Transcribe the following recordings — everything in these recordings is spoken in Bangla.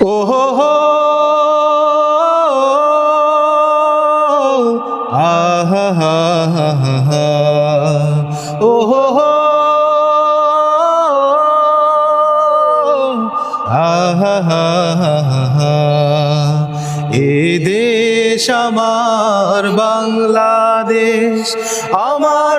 ওহো হো আহা হা হা হা হা ওহো হো আহা হা হা হা হা এ দেশ আমার বাংলাদেশ আমার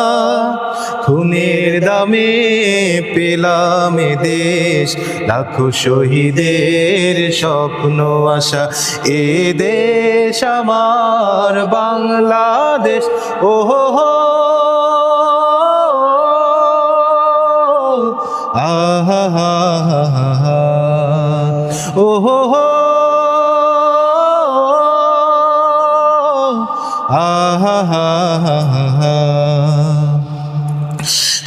খুনের দামে পেলাম দেশ। লাখো শহীদের স্বপ্ন, আশা, এ দেশ আমার বাংলাদেশ। ও হো হো হা হা হা হা।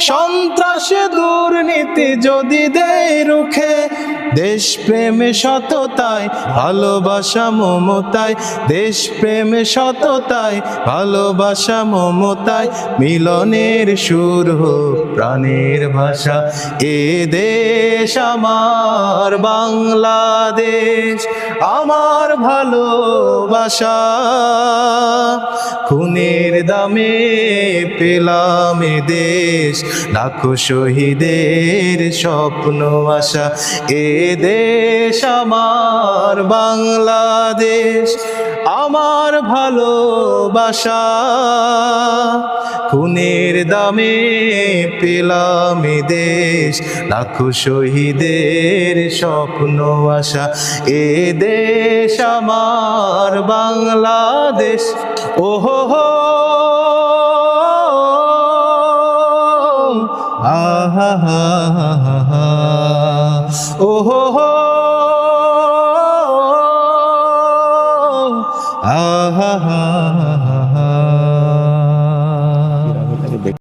সন্ত্রাস দুর্নীতি যদি দেয় রুখে দেশ প্রেমে সততায় ভালোবাসা মমতায় দেশ প্রেমে সততায় ভালোবাসা মমতায় মিলনের সুর প্রাণের ভাষা। এ দেশ আমার বাংলাদেশ, আমার ভালোবাসা। খুনের দামে পেলাম দেশ লাখো শহীদের স্বপ্ন আশা। এ দেশ আমার বাংলাদেশ, আমার ভালোবাসা। খুনের দামে পেলাম দেশ লাখো শহীদের স্বপ্ন আশা। এ দেশ আমার বাংলাদেশ, ওহো হো। হা হা হা হা ও হো হো আহা হা হা হা।